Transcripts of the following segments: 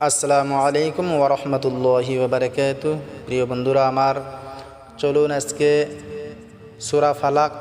আসসালামু আলাইকুম ওরহমতুল্লাহি ওবরাকাত প্রিয় বন্ধুরা আমার চলুন আজকে সুরা ফালাক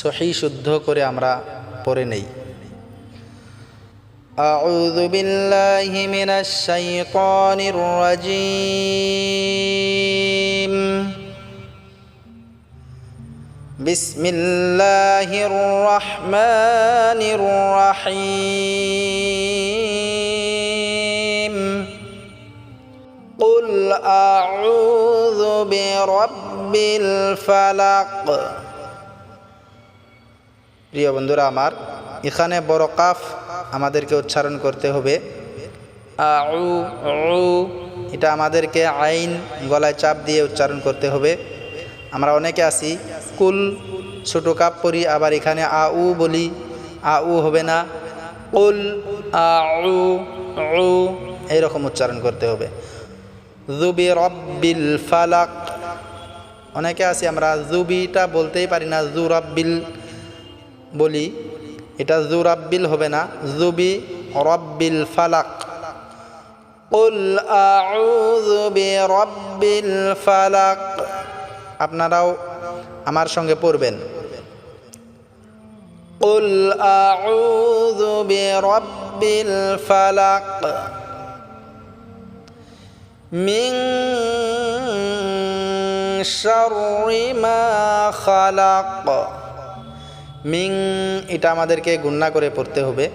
সহি শুদ্ধ করে আমরা পড়ে নেই أعوذ بالله من الشيطان الرجيم بسم الله الرحمن الرحيم قل أعوذ برب الفلق প্রিয় বন্ধুরা আমার এখানে বড় কাফ আমাদেরকে উচ্চারণ করতে হবে আউ উ এটা আমাদেরকে আইন গলায় চাপ দিয়ে উচ্চারণ করতে হবে আমরা অনেকে আছি কুল ছোটো কাপ পড়ি আবার এখানে আ উ বলি আ উ হবে না কুল আ উ উ এইরকম উচ্চারণ করতে হবে জুবি রব্বিল ফালাক অনেকে আছি আমরা জুবিটা বলতেই পারি না জু রব্বিল বলি এটা জু রাব্বিল হবে না জুবি রব্বিল ফালাক قل أعوذ برب الفلق আপনারাও আমার সঙ্গে পড়বেন قل أعوذ برب الفلق من شر ما خلق মিং এটা আমাদেরকে গুন্না করে পড়তে হবে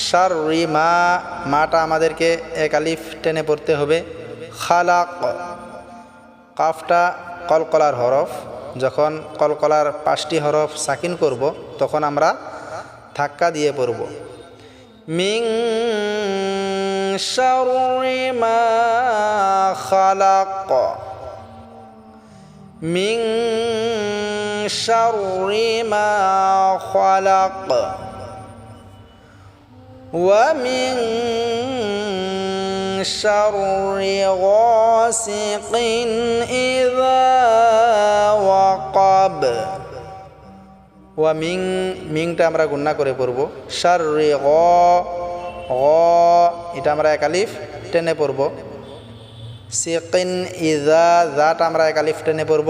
সার রি মা মাটা আমাদেরকে এক আলিফ টেনে পড়তে হবে খালাক কাফটা কলকলার হরফ যখন কলকলার পাঁচটি হরফ সাকিন করব তখন আমরা ধাক্কা দিয়ে পড়ব মিং শাররি মা খালাক মিং شر ما خلق ومن شر غاسق إذا وقب ومن মিংটা আমরা গুণনা করে পড়ব শাররি গ গ এটা আমরা একালিফ টেনে পড়ব সিকিন ইজা জাট আমরা একালিফ টেনে পড়ব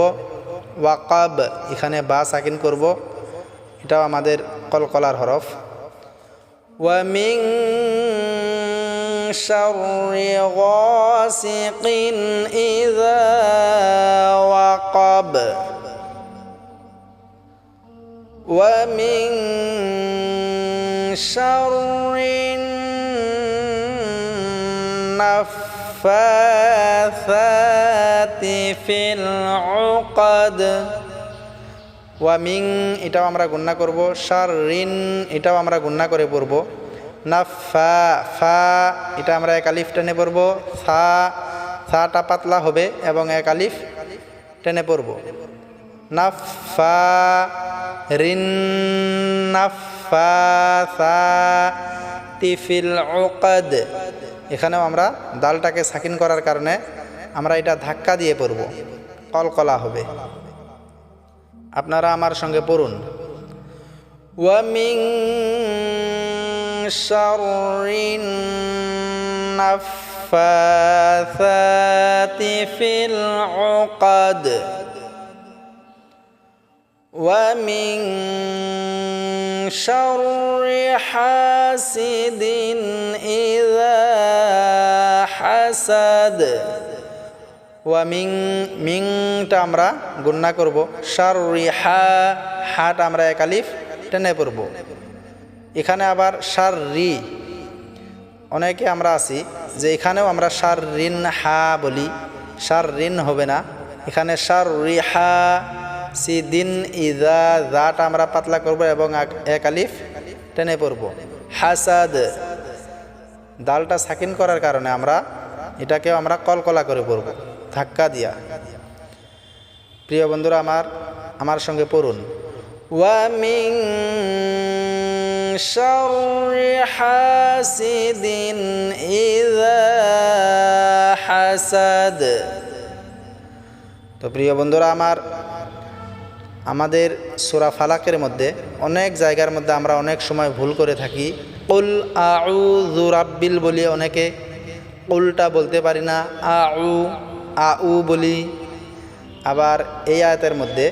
ওয়াকাব এখানে বা সাকিন করব এটাও আমাদের কলকলার হরফ ওয়ামিং শাররি গাসিকিন ইযা ওয়াকাব ومن شر النفاثات في العقد ওয়ামিং এটাও আমরা গুন্না করব সার রিন এটাও আমরা গুন্না করে পড়ব নাফা ফা এটা আমরা এক আলিফ টেনে পড়ব ফা ফাটা পাতলা হবে এবং এক আলিফ টেনে পড়ব নাফা রিন নাফা সা তিফিল ওকাদ এখানেও আমরা দালটাকে সাকিন করার কারণে আমরা এটা ধাক্কা দিয়ে পড়ব কলকলা হবে আপনারা আমার সঙ্গে পড়ুন ওয়ামিং শাররিন নাফাসাতি ফিল উকাদ ومن شر حاسد إذا হাসাদ ওয়া মিং, মিংটা আমরা গুণনা করব। সার হা হাট আমরা একালিফ টেনে পড়ব। এখানে আবার সার রি অনেকে আমরা আছি যে এখানেও আমরা সার রিন হা বলি। সার রিন হবে না। এখানে সার রিহা সিদিন, ইদা, দাট আমরা পাতলা করব এবং এক আলিফ টেনে পড়ব। হাসাদ। দালটা সাকিন করার কারণে আমরা এটাকেও আমরা কলকলা করে পড়ব, ধাক্কা দিয়া। প্রিয় বন্ধুরা, আমার আমার সঙ্গে পড়ুন। হাসিদিন ইযা হাসাদ। তো প্রিয় বন্ধুরা, আমার, আমাদের সুরা ফালাকের মধ্যে, অনেক জায়গার মধ্যে আমরা অনেক সময় ভুল করে থাকি। কুল আউ রাব্বিল বলি অনেকে উলটা বলতে পারি না, আউ আউ বলি। আবার এই আয়াতের মধ্যে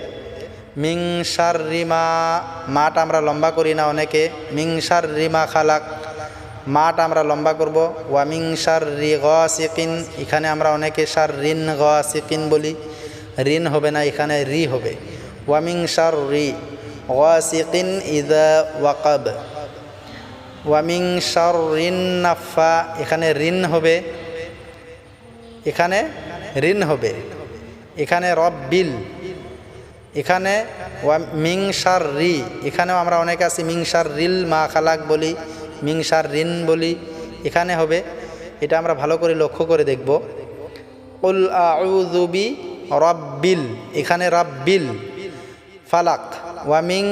মিংসার রিমা মাঠ আমরা লম্বা করি না অনেকে মিংসার রিমা খালাক মাঠ আমরা লম্বা করব ওয়ামিংসার রি গিকিন এখানে আমরা অনেকে সার রিন গিকিন বলি রিন হবে না, এখানে রি হবে। ওয়ামিংসার রি গিকিন ইদা ওয়াকাব। ওয়ামিং সার ঋণ নাফা এখানে ঋণ হবে। এখানে ঋণ হবে। এখানে রব বিল। এখানে ওয়া মিংসার রি এখানেও আমরা অনেক আছি মিংসার রিল মা খালাক বলি মিংসার ঋণ বলি, এখানে হবে। এটা আমরা ভালো করে লক্ষ্য করে দেখব। উল আউযুবি রব্বিল এখানে রব্বিল ফালাক। ওয়ামিং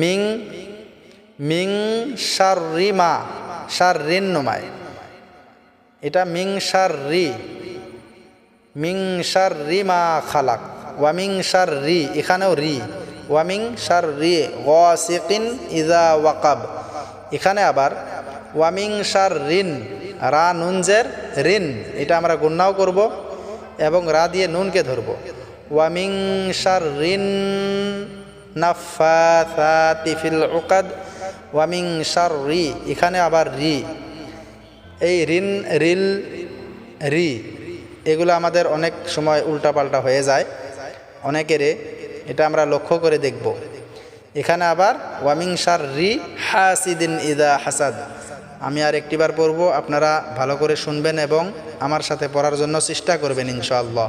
মিং মিং শারিমা শারিন নমায়। এটা মিং শারি মিং শারিমা খালাক ওয়ামিং সার রি এখানেও রি। ওয়ামিং শার রি ওয়াসিকিন ইজা ওয়াকাব। এখানে আবার ওয়ামিং সার রিন রা নুনজের রিন, এটা আমরা গুন্নাও করব এবং রা দিয়ে নুনকে ধরব। ওয়ামিং শার রিন নাফাতি ফিল উকাদ ওয়ামিং সার রি, এখানে আবার রি। এই রিন, রিল, রি, এগুলো আমাদের অনেক সময় উল্টাপাল্টা হয়ে যায়। অনেকেরে এটা আমরা লক্ষ্য করে দেখব। এখানে আবার ওয়ামিং সার রি হাসিদিন ইদা হাসাদ। আমি আর একটিবার পড়ব, আপনারা ভালো করে শুনবেন এবং আমার সাথে পড়ার জন্য চেষ্টা করবেন ইনশাআল্লাহ।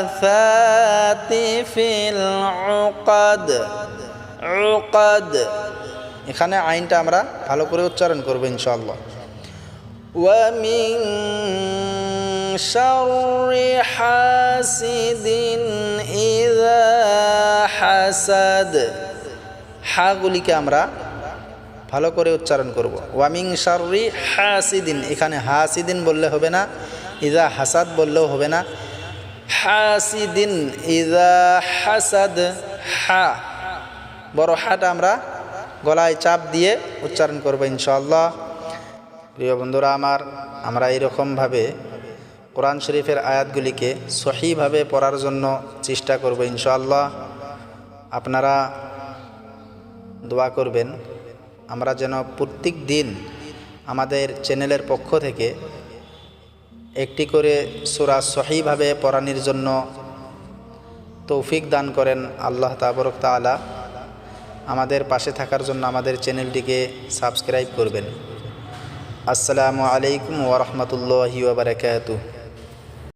النفاثات في العقد عقد এখানে আইনটা আমরা ভালো করে উচ্চারণ করব ইনশাআল্লাহ ومن شر حاسد إذا حسد হাগুলিকে আমরা ভালো করে উচ্চারণ করব ওয়ামিং শারি হাসিদিন এখানে হাসিদিন বললে হবে না ইজা হাসাদ বললেও হবে না হাসিদিন ইজা হাসাদ, হা। বড় হাটা আমরা গলায় চাপ দিয়ে উচ্চারণ করব ইনশাল্লাহ প্রিয় বন্ধুরা আমার, আমরা এইরকমভাবে কোরআন শরীফের আয়াতগুলিকে সহিভাবে পড়ার জন্য চেষ্টা করব ইনশাল্লাহ আপনারা দোয়া করবেন, আমরা যেন প্রত্যেক দিন আমাদের চ্যানেলের পক্ষ থেকে একটি করে সুরা সহিভাবে পড়ানির জন্য তৌফিক দান করেন আল্লাহ তাবরক তালা আমাদের পাশে থাকার জন্য আমাদের চ্যানেলটিকে সাবস্ক্রাইব করবেন। আসসালামু আলাইকুম ওরহমতুল্লাহি ওবরাকাতুহ